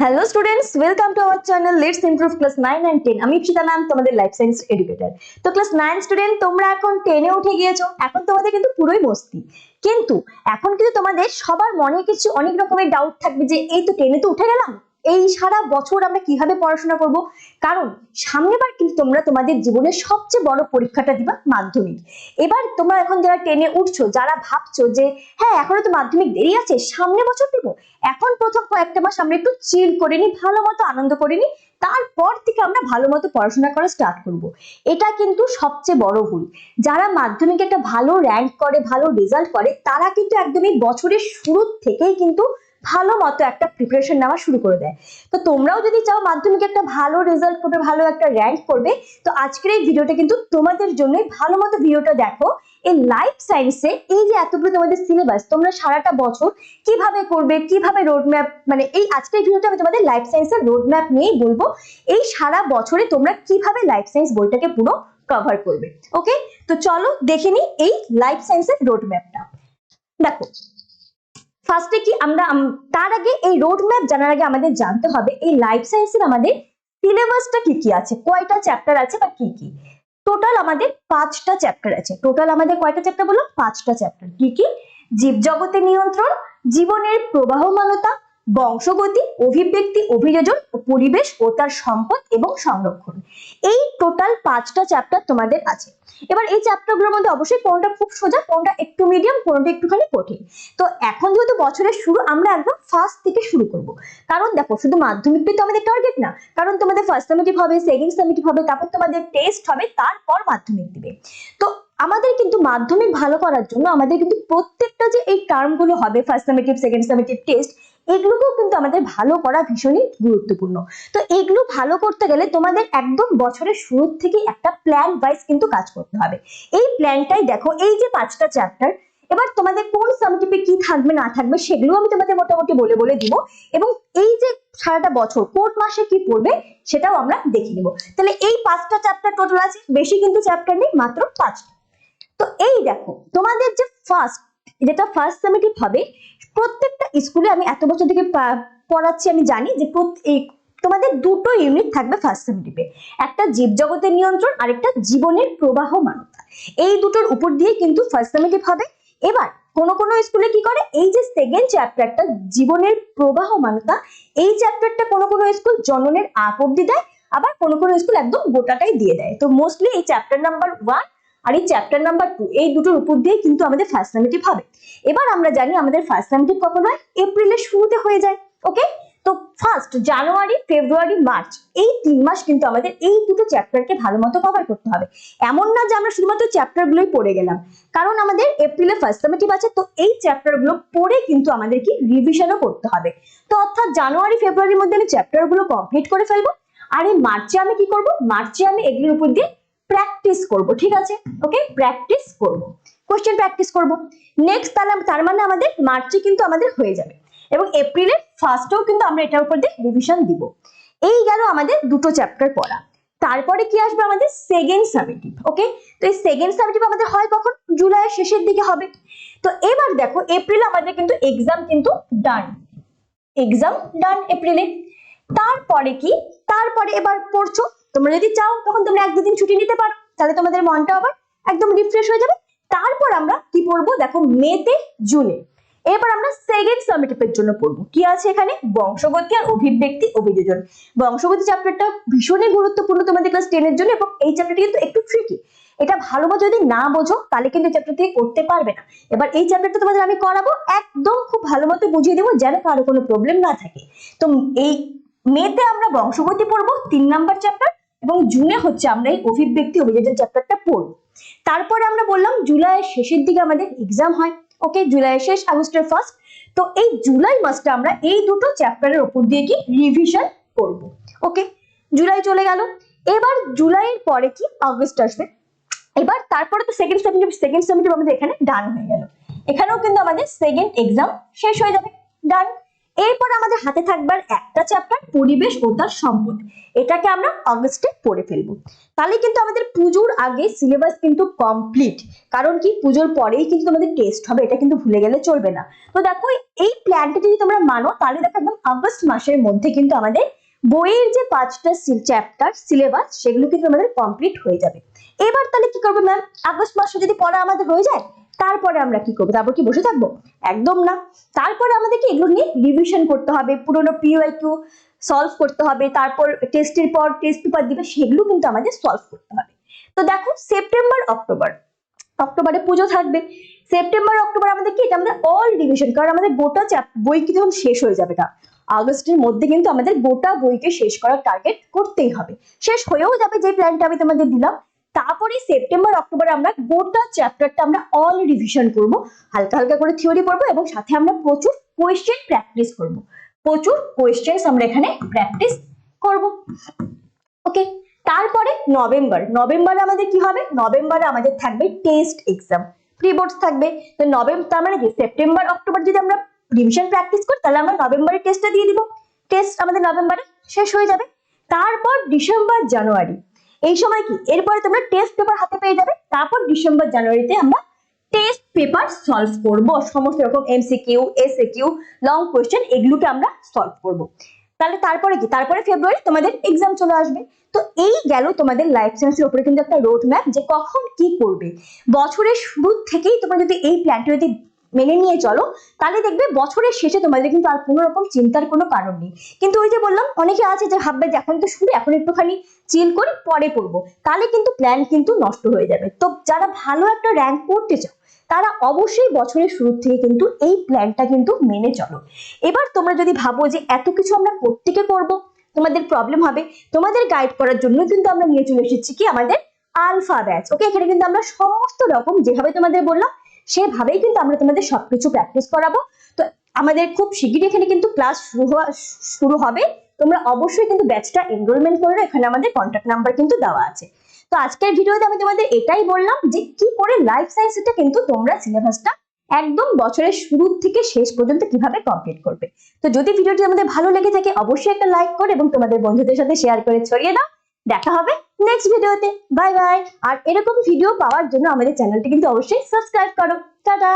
Hello students welcome to our channel let's improve class nine and ten আমি Ipsita ma'am তোমাদের life science educator তো class nine student তোমরা এখন টেনে উঠে গিয়েছো। এখন তোমাদের কিন্তু পুরোই মস্তি। কিন্তু এখন কিন্তু তোমাদের সবার মনে কিছু অনেক রকমের ডাউট থাকবে যে, এই তো টেনে তো উঠে গেলাম। এই সারা বছর আমরা কীভাবে পড়াশোনা করব? কারণ সামনেবার কিন্তু তোমরা তোমাদের জীবনের সবচেয়ে বড় পরীক্ষাটা দিবা মাধ্যমিক। এবার তোমরা এখন যারা টেনে উঠছো, যারা ভাবছ যে হ্যাঁ এখনও তো মাধ্যমিক দেরি আছে, সামনে বছর দেবো? এখন প্রথম কয়েকটা মাস আমরা একটু চিল করে নিই, ভালো মতো আনন্দ করে নিই, তারপর থেকে আমরা ভালো মতো পড়াশোনা করা স্টার্ট করব। এটা কিন্তু সবচেয়ে বড় ভুল। যারা মাধ্যমিকে একটা ভালো র্যাঙ্ক করে, ভালো রেজাল্ট করে, তারা কিন্তু একদমই বছরের শুরুর থেকেই কিন্তু ভালো মতো একটা প্রিপারেশন নেওয়া শুরু করে দেয়। তো তোমরাও যদি চাও মাধ্যমিকে একটা ভালো রেজাল্ট করবে, ভালো একটা র্যাঙ্ক করবে, তো আজকের এই ভিডিওটা কিন্তু তোমাদের জন্যই ভালো মতো ভিডিওটা দেখো। এই লাইফ সায়েন্সে এই যে এতগুলো তোমাদের সিলেবাস তোমরা সারাটা বছর কীভাবে করবে, কীভাবে রোড ম্যাপ মানে এই আজকের ভিডিওটা আমি তোমাদের লাইফ সায়েন্সের রোড ম্যাপ নিয়েই বলব। এই সারা বছরে তোমরা কীভাবে লাইফ সায়েন্স বইটাকে পুরো কভার করবে ওকে তো চলো দেখে নিই এই লাইফ সায়েন্সের রোড ম্যাপটা দেখো ফার্স্টে কি আমরা তার আগে এই রোড ম্যাপ জানার আগে আমাদের জানতে হবে, এই লাইফ সায়েন্সের আমাদের সিলেবাসটা কি কি আছে? কয়টা চ্যাপ্টার আছে বা কি কি? টোটাল আমাদের পাঁচটা চ্যাপ্টার আছে। টোটাল আমাদের কয়টা চ্যাপ্টার বললাম? পাঁচটা চ্যাপ্টার কি কি? জীবজগতের নিয়ন্ত্রণ, জীবনের প্রবাহমানতা বংশগতি, অভিব্যক্তি, অভিযোজন, পরিবেশ ও তার সম্পদ এবং সংরক্ষণ। এই টোটাল পাঁচটা চ্যাপ্টার তোমাদের আছে। এবার এই চ্যাপ্টারগুলোর মধ্যে অবশ্যই কোনটা খুব সোজা, কোনটা একটু মিডিয়াম কোনটা একটুখানি কঠিন। তো এখন যেহেতু বছরের শুরু, আমরা একদম ফার্স্ট থেকে শুরু করব। কারণ দেখো, শুধু মাধ্যমিকটাই তো আমাদের টার্গেট না, কারণ তোমাদের ফার্স্ট সামিটিভ হবে সেকেন্ড সামিটিভ হবে তারপর তোমাদের টেস্ট হবে, তারপর মাধ্যমিক দিবে। তো আমাদের কিন্তু মাধ্যমিক ভালো করার জন্য আমাদের কিন্তু প্রত্যেকটা যে এই টার্মগুলো হবে first summative second summative test এগুলোকেও কিন্তু আমাদের ভালো করা ভীষণই গুরুত্বপূর্ণ। তো এগুলো ভালো করতে গেলে তোমাদের একদম বছরের শুরু থেকে একটা প্ল্যান ওয়াইজ কিন্তু কাজ করতে হবে। এই প্ল্যানটাই দেখো, এই যে পাঁচটা চ্যাপ্টার এবার তোমাদের কোন সাবজেক্টে কি থাকবে না থাকবে সেগুলো আমি তোমাদের মোটামুটি বলে বলে দিব এবং এই যে সারাটা বছর কোন মাসে কি পড়বে সেটাও আমরা দেখে নিব। তাহলে এই পাঁচটা চ্যাপ্টার টোটাল আছে, বেশি কিন্তু চ্যাপ্টার নেই, মাত্র পাঁচটা। তো এই দেখো, তোমাদের যে ফার্স্ট যেটা ফার্স্ট সামিটিভ হবে প্রত্যেকটা স্কুলে আমি এত বছর থেকে পড়াচ্ছি, আমি জানি যে তোমাদের দুটো ইউনিট থাকবে ফার্স্ট সামিটিভে একটা জীবজগতের নিয়ন্ত্রণ আর একটা জীবনের প্রবাহমানতা। এই দুটোর উপর দিয়ে কিন্তু ফার্স্ট সামিটিভ হবে। এবার কোন কোন স্কুলে কি করে? এই যে সেকেন্ড চ্যাপ্টারটা জীবনের প্রবাহ মানতা এই চ্যাপ্টারটা কোন কোন স্কুল জননের আগ অব্দি দেয়, আবার কোন কোন স্কুল একদম গোটাটাই দিয়ে দেয়। তো মোস্টলি এই চ্যাপ্টার নাম্বার ওয়ান আর এই চ্যাপ্টার নাম্বার টু এই দুটোর উপর দিয়ে কিন্তু আমাদের ফার্স্ট সামিটিভ হবে। এবার আমরা জানি আমাদের ফার্স্ট সামিটিভ কখন হয়? এপ্রিলের শুরুতে হয়ে যায় ওকে তো ফার্স্ট জানুয়ারি ফেব্রুয়ারি মার্চ এই তিন মাস কিন্তু আমাদের এই দুটো চ্যাপ্টারকে ভালো মতো কভার করতে হবে। এমন না যে আমরা শুধুমাত্র চ্যাপ্টার গুলোই পড়ে গেলাম, কারণ আমাদের এপ্রিলে ফার্স্ট সামিটিভ আছে, তো এই চ্যাপ্টারগুলো পড়ে কিন্তু আমাদের কি রিভিশনও করতে হবে। তো অর্থাৎ জানুয়ারি ফেব্রুয়ারির মধ্যে আমি চ্যাপ্টারগুলো কমপ্লিট করে ফেলব, আর এই মার্চে আমি কি করব? মার্চে আমি এগুলোর উপর দিয়ে প্র্যাকটিস করব ঠিক আছে? ওকে প্র্যাকটিস করব। কোশ্চেন প্র্যাকটিস করব। নেক্সট তাহলে তার মানে আমাদের মার্চে কিন্তু আমাদের হয়ে যাবে। এবং এপ্রিলের ফার্স্টেও কিন্তু আমরা এটার উপর দিয়ে রিভিশন দিব। এই গেল আমাদের দুটো চ্যাপ্টার পড়া। তারপরে কি আসবে আমাদের? সেকেন্ড সামিটিভ ওকে তো এই সেকেন্ড সামিটিভ আমাদের হয় কখন? জুলাইয়ের শেষের দিকে হবে। তো এবার দেখো এপ্রিল আমাদের কিন্তু এক্সাম কিন্তু ডান এক্সাম ডান এপ্রিলে তারপরে কি? তারপরে এবার পড়ছো তোমরা যদি চাও, তখন তোমরা এক দুদিন ছুটি নিতে পারো। তাহলে তোমাদের মনটা আবার একদম রিফ্রেশ হয়ে যাবে। তারপর আমরা কি পড়ব? দেখো মেতে জুনে এবার আমরা সেকেন্ড সামিটিভের জন্য পড়ব। কি আছে এখানে? বংশগতি আর অভিব্যক্তি অভিযোজন। বংশগতি চ্যাপ্টারটা ভীষণই গুরুত্বপূর্ণ তোমাদের ক্লাস টেনের জন্য এবং এই চ্যাপ্টারটি কিন্তু একটু ট্রিকি এটা ভালো মতো যদি না বোঝো, তাহলে কিন্তু চ্যাপ্টার থেকে করতে পারবে না। এবার এই চ্যাপ্টারটা তোমাদের আমি করাবো, একদম খুব ভালো মতো বুঝিয়ে দেবো যেন কারও কোনো প্রবলেম না থাকে। তো এই মেতে আমরা বংশগতি পড়ব, তিন নাম্বার চ্যাপ্টার এবং জুনে হচ্ছে আমরা এই অভিব্যক্তি অভিযোজন চ্যাপ্টারটা পড়ব। তারপরে আমরা বললাম জুলাইয়ের শেষের দিকে আমাদের এক্সাম হয়। ওকে জুলাইয়ের শেষ, আগস্টের ফার্স্ট তো এই জুলাই মাসটা আমরা এই দুটো চ্যাপ্টারের উপর দিয়ে কি রিভিশন করব। ওকে জুলাই চলে গেল। এবার জুলাইয়ের পরে কি আগস্ট আসবে। এবার তারপরে তো সেকেন্ড সেমিটিভ সেকেন্ড সেমিটিভ আমাদের এখানে ডান হয়ে গেল। এখানেও কিন্তু আমাদের সেকেন্ড এক্সাম শেষ হয়ে যাবে। ডান এরপর আমাদের হাতে থাকবে আর একটা চ্যাপ্টার পরিবেশ ও তার সম্পদ। এটাকে আমরা অগস্টে পড়ে ফেলব। তাহলে কিন্তু আমাদের পুজোর আগে সিলেবাস কিন্তু কমপ্লিট কারণ কি? পুজোর পরেই কিন্তু আমাদের টেস্ট হবে, এটা কিন্তু ভুলে গেলে চলবে না। তো দেখো, এই প্ল্যানটা যদি তোমরা মানো, তাহলে দেখো একদম আগস্ট মাসের মধ্যে কিন্তু আমাদের বইয়ের যে পাঁচটা চ্যাপ্টার সিলেবাস সেগুলো কিন্তু আমাদের কমপ্লিট হয়ে যাবে। এবার তাহলে কি করব ম্যাম আগস্ট মাসে যদি পড়া আমাদের হয়ে যায় তারপরে আমরা কি করব? তারপর কি বসে থাকব? একদম না। তারপরে আমাদেরকে এগুলো নিয়ে রিভিশন করতে হবে, পুরোনো পিওয়াই কিউ সলভ করতে হবে, তারপর টেস্টের পর টেস্ট পেপার দিবে, সেগুলো কিন্তু আমাদের সলভ করতে হবে। তো দেখো সেপ্টেম্বর অক্টোবর অক্টোবরে পুজো থাকবে। সেপ্টেম্বর অক্টোবর আমাদের কি? এটা আমাদের অল রিভিশন কারণ আমাদের গোটা বই কি তখন শেষ হয়ে যাবে না। আগস্টের মধ্যে কিন্তু আমাদের গোটা বইকে শেষ করার টার্গেট করতেই হবে। শেষ হয়েও যাবে, যে প্ল্যানটা আমি তোমাদের দিলাম। তারপরে সেপ্টেম্বর অক্টোবরে আমরা গোটা চ্যাপ্টারটা আমরা অল রিভিশন করব। হালকা হালকা করে থিওরি পড়ব এবং সাথে আমরা প্রচুর কোয়েশ্চেন প্র্যাকটিস করব। প্রচুর কোয়েশ্চেন্স আমরা এখানে প্র্যাকটিস করব। ওকে তারপরে নভেম্বর নভেম্বরে আমাদের কি হবে? নভেম্বরে আমাদের থাকবে টেস্ট এক্সাম প্রি বোর্ডস থাকবে। তো নভেম্বর তার মানে কি? সেপ্টেম্বর অক্টোবর যদি আমরা রিভিশন প্র্যাকটিস করি, তাহলে আমরা নভেম্বরে টেস্টটা দিয়ে দিব। টেস্ট আমাদের নভেম্বরে শেষ হয়ে যাবে। তারপর ডিসেম্বর জানুয়ারি এই সময় কি? এরপরে তোমরা টেস্ট পেপার হাতে পেয়ে যাবে। তারপর ডিসেম্বর জানুয়ারিতে আমরা টেস্ট পেপার সলভ করব। সমস্ত রকম এমসিকিউ এসএকিউ লং কোয়েশ্চেন এগুলোকে আমরা সলভ করব। তাহলে তারপরে কি? তারপরে ফেব্রুয়ারি তোমাদের এক্সাম চলে আসবে। তো এই গেল তোমাদের লাইফ সায়েন্সের উপরে কিন্তু একটা রোড ম্যাপ যে কখন কি করবে। বছরের শুরু থেকেই তোমরা যদি এই প্ল্যানটা যদি মেনে নিয়ে চলো, তাহলে দেখবে বছরের শেষে তোমাদের কিন্তু আর কোনো রকম চিন্তার কোনো কারণ নেই। কিন্তু ওই যে বললাম, অনেকে আছে যে ভাববে যে এখন তো শুরু এখন একটুখানি চিল করে পরে পড়ব। তাহলে কিন্তু প্ল্যান কিন্তু নষ্ট হয়ে যাবে। তো যারা ভালো একটা র্যাঙ্ক করতে চাও, তারা অবশ্যই বছরের শুরু থেকে কিন্তু এই প্ল্যানটা কিন্তু মেনে চলো। এবার তোমরা যদি ভাবো যে এত কিছু আমরা প্রত্যেকে করব, তোমাদের প্রবলেম হবে, তোমাদের গাইড করার জন্য কিন্তু আমরা নিয়ে চলে এসেছি কি আমাদের আলফা ব্যাচ ওকে এখানে কিন্তু আমরা সমস্ত রকম যেভাবে তোমাদের বললাম সেভাবেই কিন্তু আমরা তোমাদের সবকিছু প্র্যাকটিস করাবো। তো আমাদের খুব শিগগিরই এখানে কিন্তু ক্লাস শুরু শুরু হবে। তোমরা অবশ্যই কিন্তু ব্যাচটা এনরোলমেন্ট করে। এখানে আমাদের কন্ট্যাক্ট নাম্বার কিন্তু দেওয়া আছে। তো আজকের ভিডিওতে আমি তোমাদের এটাই বললাম যে, কি করে লাইফ সায়েন্সটা কিন্তু তোমরা সিলেবাসটা একদম বছরের শুরু থেকে শেষ পর্যন্ত কীভাবে কমপ্লিট করবে। তো যদি ভিডিওটি আমাদের ভালো লেগে থাকে, অবশ্যই একটা লাইক করো এবং তোমাদের বন্ধুদের সাথে শেয়ার করে ছড়িয়ে দাও। দেখা হবে। নেক্সট ভিডিওতে বাই বাই আর এরকম ভিডিও পাওয়ার জন্য আমাদের চ্যানেলটি কিন্তু অবশ্যই সাবস্ক্রাইব করো। টাটা